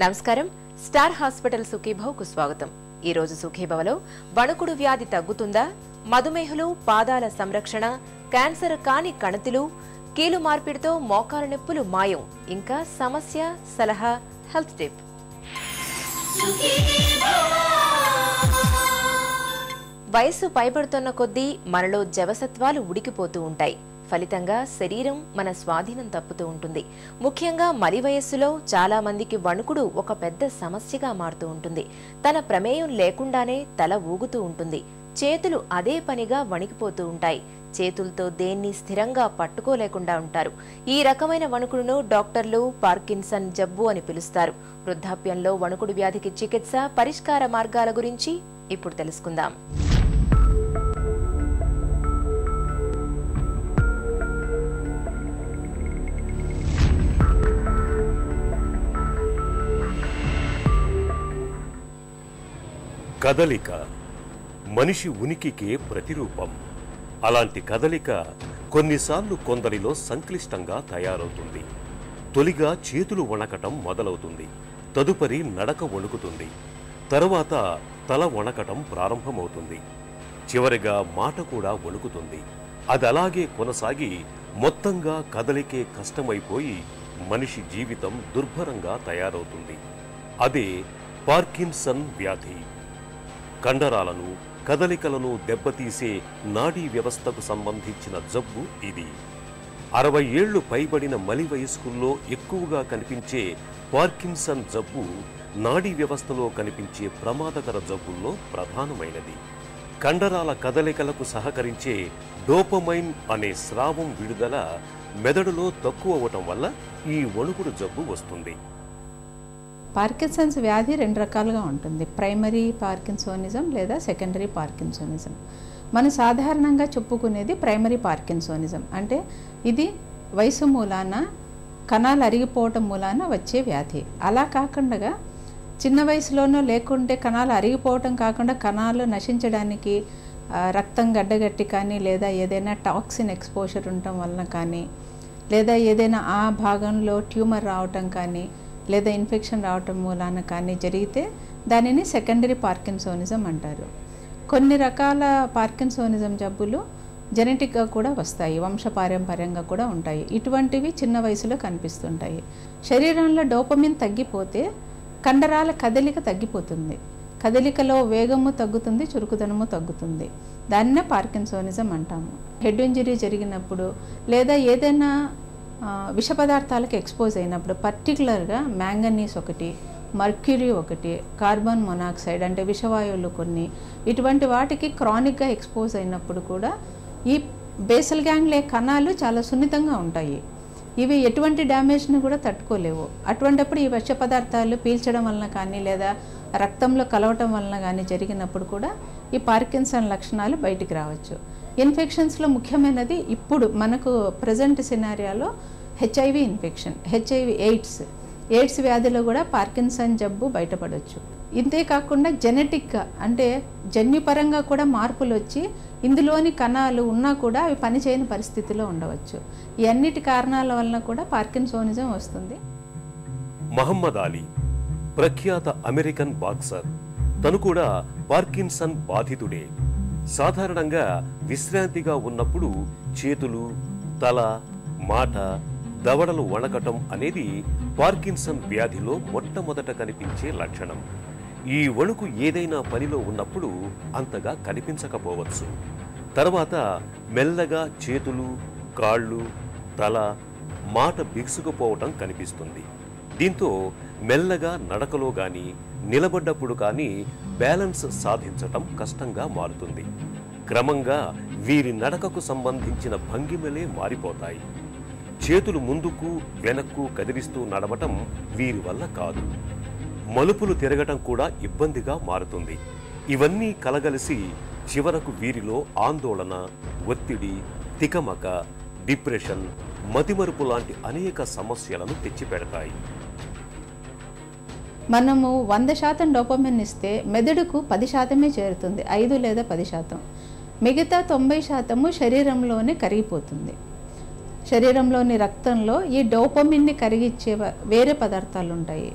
నమస్కారం. Star hospital సుఖీభావ్కు స్వాగతం. ఈ రోజు సుఖీభవలో వణుకుడు వ్యాధి తగ్గుతుందా? మధుమేహులు పాదాల సంరక్షణ క్యాన్సర్ కాని కణతులు కీలు మార్పిడితో మోకాలు నొప్పులు మాయం. ఇంకా సమస్య సలహా హెల్త్ టిప్. వయస్సు పైబడుతున్న కొద్దీ మనలో జవసత్వాలు ఉడికిపోతూ ఉంటాయి. ఫలితంగా శరీరం మన స్వాధీనం తప్పుతూ ఉంటుంది. ముఖ్యంగా మలి వయస్సులో చాలా మందికి వణుకుడు ఒక పెద్ద సమస్యగా మారుతూ ఉంటుంది. తన ప్రమేయం లేకుండానే తల ఊగుతూ ఉంటుంది. చేతులు అదే పనిగా వణికిపోతూ ఉంటాయి. చేతులతో దేన్ని స్థిరంగా పట్టుకోలేకుండా ఉంటారు. ఈ రకమైన వణుకుడును డాక్టర్లు పార్కిన్సన్ జబ్బు అని పిలుస్తారు. వృద్ధాప్యంలో వణుకుడు వ్యాధికి చికిత్స పరిష్కార మార్గాల గురించి ఇప్పుడు తెలుసుకుందాం. కదలిక మనిషి ఉనికికే ప్రతిరూపం. అలాంటి కదలిక కొన్నిసార్లు కొందరిలో సంక్లిష్టంగా తయారవుతుంది. తొలిగా చేతులు వణకటం మొదలవుతుంది. తదుపరి నడక వణుకుతుంది. తరువాత తల వణకటం ప్రారంభమవుతుంది. చివరిగా మాట కూడా వణుకుతుంది. అది అలాగే కొనసాగి మొత్తంగా కదలికే కష్టమైపోయి మనిషి జీవితం దుర్భరంగా తయారవుతుంది. అదే పార్కిన్సన్ వ్యాధి. కండరాలను కదలికలను దెబ్బతీసే నాడీ వ్యవస్థకు సంబంధించిన జబ్బు ఇది. అరవై ఏళ్ళు పైబడిన మలి వయస్కుల్లో ఎక్కువగా కనిపించే పార్కిన్సన్ జబ్బు నాడీ వ్యవస్థలో కనిపించే ప్రమాదకర జబ్బుల్లో ప్రధానమైనది. కండరాల కదలికలకు సహకరించే డోపమైన్ అనే స్రావం విడుదల మెదడులో తక్కువ అవటం వల్ల ఈ వణుకుడు జబ్బు వస్తుంది. పార్కిన్సన్స్ వ్యాధి రెండు రకాలుగా ఉంటుంది. ప్రైమరీ పార్కిన్సోనిజం లేదా సెకండరీ పార్కిన్సోనిజం. మనం సాధారణంగా చెప్పుకునేది ప్రైమరీ పార్కిన్సోనిజం. అంటే ఇది వయసు మూలాన కణాలు అరిగిపోవటం మూలాన వచ్చే వ్యాధి. అలా కాకుండా చిన్న వయసులోనూ లేకుంటే కణాలు అరిగిపోవటం కాకుండా కణాలు నశించడానికి రక్తం గడ్డగట్టి కానీ లేదా ఏదైనా టాక్సిన్ ఎక్స్పోజర్ ఉండటం వలన కానీ లేదా ఏదైనా ఆ భాగంలో ట్యూమర్ రావటం కానీ లేదా ఇన్ఫెక్షన్ రావటం మూలాన కానీ జరిగితే దానిని సెకండరీ పార్కిన్సోనిజం అంటారు. కొన్ని రకాల పార్కిన్సోనిజం జబ్బులు జెనెటిక్గా కూడా వస్తాయి వంశపారంపర్యంగా కూడా ఉంటాయి. ఇటువంటివి చిన్న వయసులో కనిపిస్తుంటాయి. శరీరంలో డోపమిన్ తగ్గిపోతే కండరాల కదలిక తగ్గిపోతుంది. కదలికలో వేగము తగ్గుతుంది చురుకుదనము తగ్గుతుంది. దాన్నే పార్కిన్సోనిజం అంటాము. హెడ్ ఇంజరీ జరిగినప్పుడు లేదా ఏదైనా విష పదార్థాలకు ఎక్స్పోజ్ అయినప్పుడు పర్టికులర్గా మ్యాంగనీస్ ఒకటి మర్క్యూరీ ఒకటి కార్బన్ మొనాక్సైడ్ అంటే విషవాయువులు కొన్ని ఇటువంటి వాటికి క్రానిక్గా ఎక్స్పోజ్ అయినప్పుడు కూడా ఈ బేసల్ గ్యాంగ్లే కణాలు చాలా సున్నితంగా ఉంటాయి. ఇవి ఎటువంటి డ్యామేజ్ని కూడా తట్టుకోలేవు. అటువంటప్పుడు ఈ విష పదార్థాలు పీల్చడం వలన కానీ లేదా రక్తంలో కలవటం వలన కానీ జరిగినప్పుడు కూడా ఈ పార్కిన్సన్ లక్షణాలు బయటికి రావచ్చు. ఇన్ఫెక్షన్స్లో ముఖ్యమైనది ఇప్పుడు మనకు present సినారియాలో HIV infection HIV AIDS. AIDS వ్యాధిలో కూడా పార్కిన్సన్ జబ్బు బయటపడవచ్చు ఇంతే కాకుండా జెనెటిక్గా అంటే జన్యుపరంగా కూడా మార్పులు వచ్చి ఇందులోని కణాలు ఉన్నా కూడా అవి పనిచేయని పరిస్థితిలో ఉండవచ్చు. ఈ అన్నిటి కారణాల వలన కూడా పార్కిన్సోనిజం వస్తుంది. మహమ్మద్ అలీ ప్రఖ్యాత అమెరికన్ బాక్సర్. తను కూడా పార్కిన్సన్ బాధితుడే. సాధారణంగా విశ్రాంతిగా ఉన్నప్పుడు చేతులు తల మాట దవడలు వణకటం అనేది పార్కిన్సన్ వ్యాధిలో మొట్టమొదట కనిపించే లక్షణం. ఈ వణుకు ఏదైనా పనిలో ఉన్నప్పుడు అంతగా కనిపించకపోవచ్చు. తర్వాత మెల్లగా చేతులు కాళ్ళు తల మాట బిగుసుకుపోవటం కనిపిస్తుంది. దీంతో మెల్లగా నడకలో కానీ నిలబడ్డప్పుడు కానీ బ్యాలెన్స్ సాధించటం కష్టంగా మారుతుంది. క్రమంగా వీరి నడకకు సంబంధించిన భంగిమలే మారిపోతాయి. చేతులు ముందుకు వెనక్కు కదిలిస్తూ నడవటం వీరి వల్ల కాదు. మలుపులు తిరగటం కూడా ఇబ్బందిగా మారుతుంది. ఇవన్నీ కలగలిసి చివరకు వీరిలో ఆందోళన ఒత్తిడి తికమక డిప్రెషన్ మతిమరుపు లాంటి అనేక సమస్యలను తెచ్చిపెడతాయి. మనము వంద శాతం డోపమిన్ ఇస్తే మెదడుకు పది శాతమే చేరుతుంది ఐదు లేదా పది శాతం. మిగతా తొంభై శాతము శరీరంలోనే కరిగిపోతుంది. శరీరంలోని రక్తంలో ఈ డోపమిన్ని కరిగిచ్చే వేరే పదార్థాలు ఉంటాయి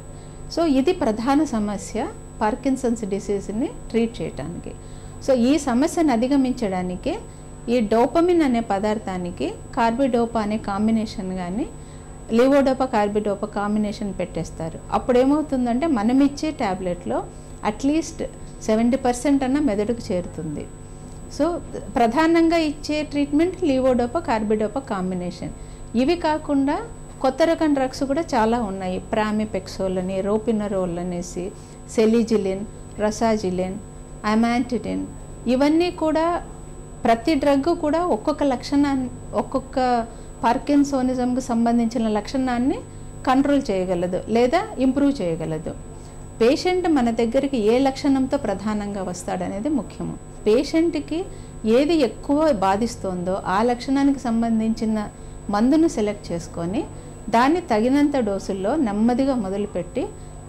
సో ఇది ప్రధాన సమస్య పార్కిన్సన్స్ డిసీజ్ని ట్రీట్ చేయడానికి సో ఈ సమస్యను అధిగమించడానికి ఈ డోపమిన్ అనే పదార్థానికి కార్బిడోపా అనే కాంబినేషన్ కానీ లివోడోపా కార్బిడోపా కాంబినేషన్ పెట్టేస్తారు. అప్పుడు ఏమవుతుందంటే మనం ఇచ్చే ట్యాబ్లెట్లో అట్లీస్ట్ సెవెంటీ పర్సెంట్ అన్న మెదడుకు చేరుతుంది. సో ప్రధానంగా ఇచ్చే ట్రీట్మెంట్ లివోడోపా కార్బిడోపా కాంబినేషన్ ఇవి కాకుండా కొత్త రకం డ్రగ్స్ కూడా చాలా ఉన్నాయి. ప్రామిపెక్సోల్ అని రోపినరోల్ అనేసి సెలిజిలిన్ రసాజిలిన్ అమాంటిడిన్ ఇవన్నీ కూడా ప్రతి డ్రగ్ కూడా ఒక్కొక్క లక్షణాన్ని ఒక్కొక్క పార్కిన్సోనిజంకు సంబంధించిన లక్షణాన్ని కంట్రోల్ చేయగలదు లేదా ఇంప్రూవ్ చేయగలదు. పేషెంట్ మన దగ్గరికి ఏ లక్షణంతో ప్రధానంగా వస్తాడనేది ముఖ్యము. పేషెంట్కి ఏది ఎక్కువ బాధిస్తోందో ఆ లక్షణానికి సంబంధించిన మందును సెలెక్ట్ చేసుకొని దాన్ని తగినంత డోసుల్లో నెమ్మదిగా మొదలుపెట్టి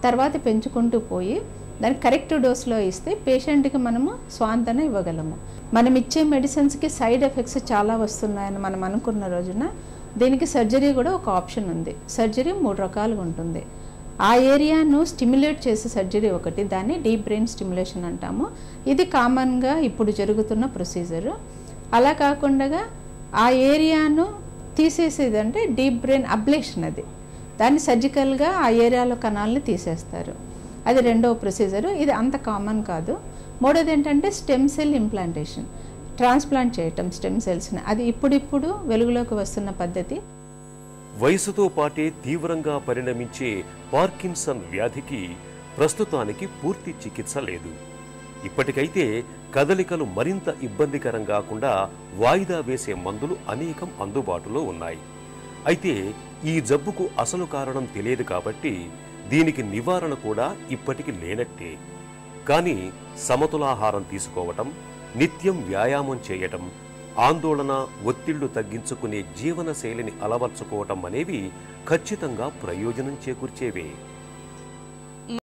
తర్వాత పెంచుకుంటూ పోయి దాన్ని కరెక్ట్ డోస్లో ఇస్తే పేషెంట్కి మనము స్వాంతన ఇవ్వగలము. మనం ఇచ్చే మెడిసిన్స్కి సైడ్ ఎఫెక్ట్స్ చాలా వస్తున్నాయని మనం అనుకున్న రోజున దీనికి సర్జరీ కూడా ఒక ఆప్షన్ ఉంది. సర్జరీ మూడు రకాలుగా ఉంటుంది. ఆ ఏరియాను స్టిమ్యులేట్ చేసే సర్జరీ ఒకటి దాన్ని డీప్ బ్రెయిన్ స్టిమ్యులేషన్ అంటాము. ఇది కామన్గా ఇప్పుడు జరుగుతున్న ప్రొసీజరు. అలా కాకుండా ఆ ఏరియాను తీసేసేది అంటే డీప్ బ్రెయిన్ అబ్లేషన్ అది. దాన్ని సర్జికల్గా ఆ ఏరియాలో కణాలని తీసేస్తారు. అది రెండవ ప్రొసీజరు ఇది అంత కామన్ కాదు. మూడోది ఏంటంటే స్టెమ్ సెల్ ఇంప్లాంటేషన్ ట్రాన్స్ప్లాంట్ చేయటం స్టెమ్ సెల్స్ని అది ఇప్పుడిప్పుడు వెలుగులోకి వస్తున్న పద్ధతి. వయసుతో పాటే తీవ్రంగా పరిణమించే పార్కిన్సన్ వ్యాధికి ప్రస్తుతానికి పూర్తి చికిత్స లేదు. ఇప్పటికైతే కదలికలు మరింత ఇబ్బందికరం కాకుండా వాయిదా వేసే మందులు అనేకం అందుబాటులో ఉన్నాయి. అయితే ఈ జబ్బుకు అసలు కారణం తెలియదు కాబట్టి దీనికి నివారణ కూడా ఇప్పటికి లేనట్టే. కానీ సమతులాహారం తీసుకోవటం నిత్యం వ్యాయామం చేయటం ఆందోళన ఒత్తిళ్ళు తగ్గించుకునే జీవన శైలిని అలవర్చుకోవటం అనేవి ఖచ్చితంగా ప్రయోజనం చేకూర్చేవే.